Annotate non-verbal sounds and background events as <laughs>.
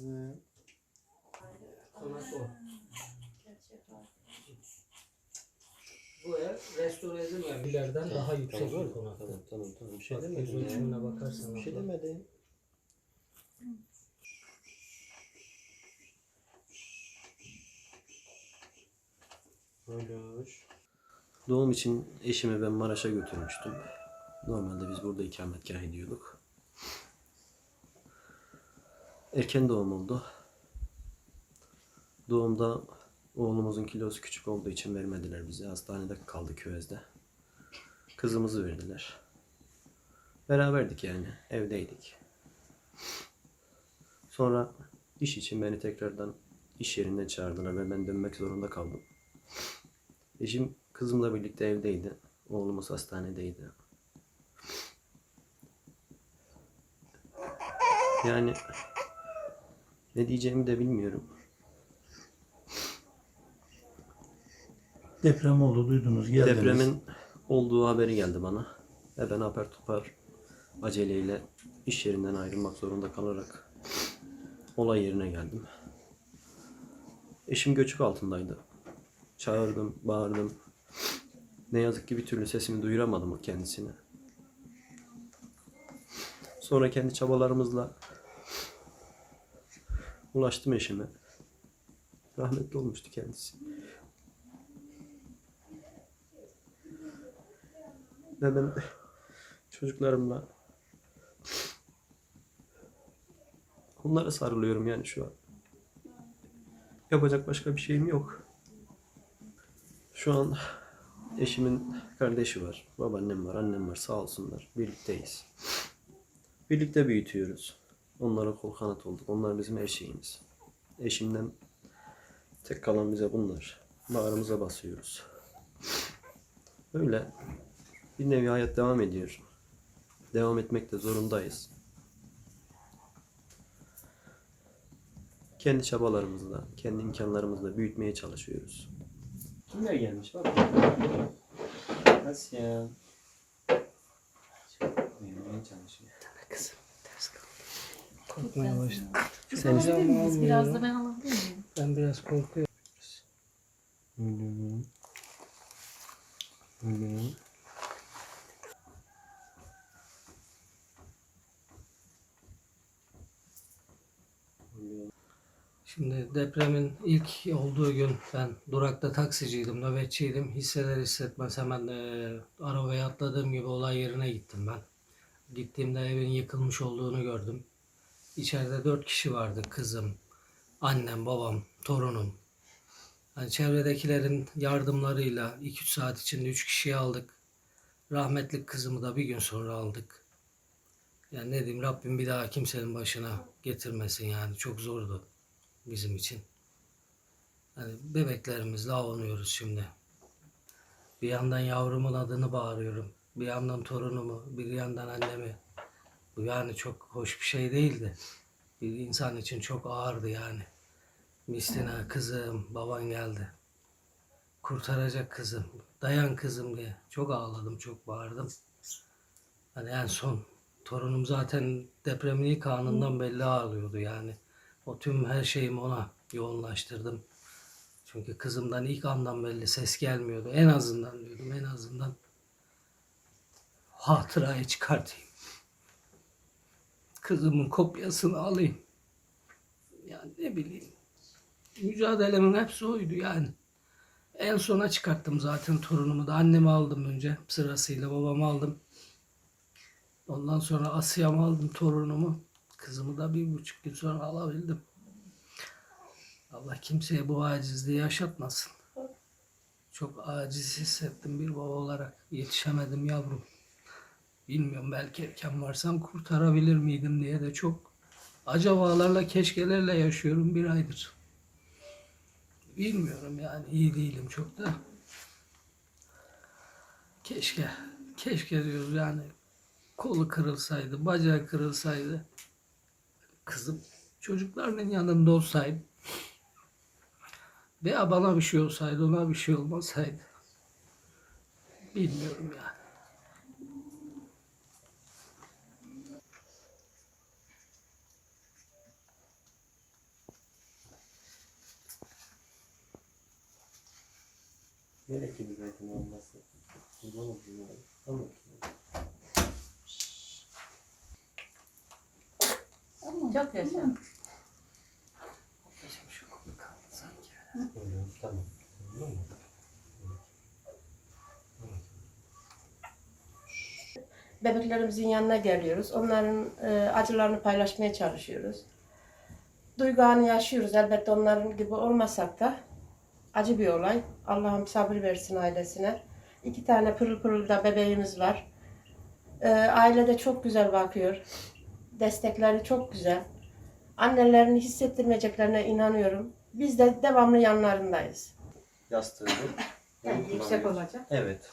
Kızım. Konak o. Bu ev restore edilmeyen evlerden daha yüksek bir konak. Tamam tamam tamam. Bir şey Bak, yüz demedim ya. ölçümüne bakarsan. Bir şey abla. demedim. Olur. Doğum için eşimi ben Maraş'a götürmüştüm. Normalde biz burada ikametgah ediyorduk. Erken doğum oldu. Doğumda oğlumuzun kilosu küçük olduğu için vermediler bize. Hastanede kaldı küvezde. Kızımızı verdiler. Beraberdik yani. Evdeydik. Sonra iş için beni tekrardan iş yerinden çağırdılar ve ben dönmek zorunda kaldım. Eşim kızımla birlikte evdeydi. Oğlumuz hastanedeydi. Yani ne diyeceğimi de bilmiyorum. Deprem oldu duydunuz geldiniz. Depremin olduğu haberi geldi bana. Ve ben apar topar aceleyle iş yerinden ayrılmak zorunda kalarak olay yerine geldim. Eşim göçük altındaydı. Çağırdım, bağırdım. Ne yazık ki bir türlü sesimi duyuramadım kendisine. Sonra kendi çabalarımızla ulaştım eşime. Rahmetli olmuştu kendisi. Ve ben çocuklarımla onlara sarılıyorum yani şu an. Yapacak başka bir şeyim yok. Şu an eşimin kardeşi var, babaannem var, annem var sağ olsunlar. Birlikteyiz. Birlikte büyütüyoruz. Onlara kol kanat olduk. Onlar bizim her şeyimiz. Eşimden tek kalan bize bunlar. Bağrımıza basıyoruz. Öyle bir nevi hayat devam ediyor. Devam etmek de zorundayız. Kendi çabalarımızla, kendi imkanlarımızla büyütmeye çalışıyoruz. Kimler gelmiş bak. Asya. Uyumaya çalışıyor. Korkmaya başladım. Sen Alabilir işte miyiz? Biraz da ben alabilir miyim? ben biraz korkuyorum. Öyle. Öyle. Şimdi depremin ilk olduğu gün ben durakta taksiciydim, nöbetçiydim. Hisseder hissetmez hemen e, arabaya atladığım gibi olay yerine gittim ben. Gittiğimde evin yıkılmış olduğunu gördüm. İçeride dört kişi vardı. Kızım, annem, babam, torunum. Hani çevredekilerin yardımlarıyla 2-3 saat içinde 3 kişiyi aldık. Rahmetli kızımı da bir gün sonra aldık. Yani ne diyeyim Rabbim bir daha kimsenin başına getirmesin yani. Çok zordu bizim için. Hani bebeklerimizle avunuyoruz şimdi. Bir yandan yavrumun adını bağırıyorum. Bir yandan torunumu, bir yandan annemi. Bu yani çok hoş bir şey değildi. Bir insan için çok ağırdı yani. Mistina kızım, baban geldi. Kurtaracak kızım, dayan kızım diye. Çok ağladım, çok bağırdım. Hani en son torunum zaten depremin ilk anından belli ağlıyordu yani. O tüm her şeyimi ona yoğunlaştırdım. Çünkü kızımdan ilk andan belli ses gelmiyordu. En azından diyordum en azından hatırayı çıkartayım. Kızımın kopyasını alayım. Yani ne bileyim. Mücadelemin hepsi oydu yani. En sona çıkarttım zaten torunumu da. Annemi aldım önce sırasıyla babamı aldım. Ondan sonra Asya'mı aldım torunumu. Kızımı da bir buçuk gün sonra alabildim. Allah kimseye bu acizliği yaşatmasın. Çok aciz hissettim bir baba olarak. Yetişemedim yavrum. Bilmiyorum belki erken varsam kurtarabilir miydim diye de çok acabalarla keşkelerle yaşıyorum bir aydır. Bilmiyorum yani iyi değilim çok da. Keşke, keşke diyoruz yani kolu kırılsaydı, bacağı kırılsaydı, kızım çocuklarının yanında olsaydı veya bana bir şey olsaydı, ona bir şey olmasaydı. Bilmiyorum yani. Gerek gibi zeytin olması. Kurban olayım abi. Tamam. Çok yaşa. Tamam. Bebeklerimizin yanına geliyoruz. Onların e, acılarını paylaşmaya çalışıyoruz. Duygu anı yaşıyoruz. Elbette onların gibi olmasak da acı bir olay. Allah'ım sabır versin ailesine. İki tane pırıl pırıl da bebeğimiz var. E, aile de çok güzel bakıyor. Destekleri çok güzel. Annelerini hissettirmeyeceklerine inanıyorum. Biz de devamlı yanlarındayız. Yastığı. <laughs> Yani yüksek olacak. Evet.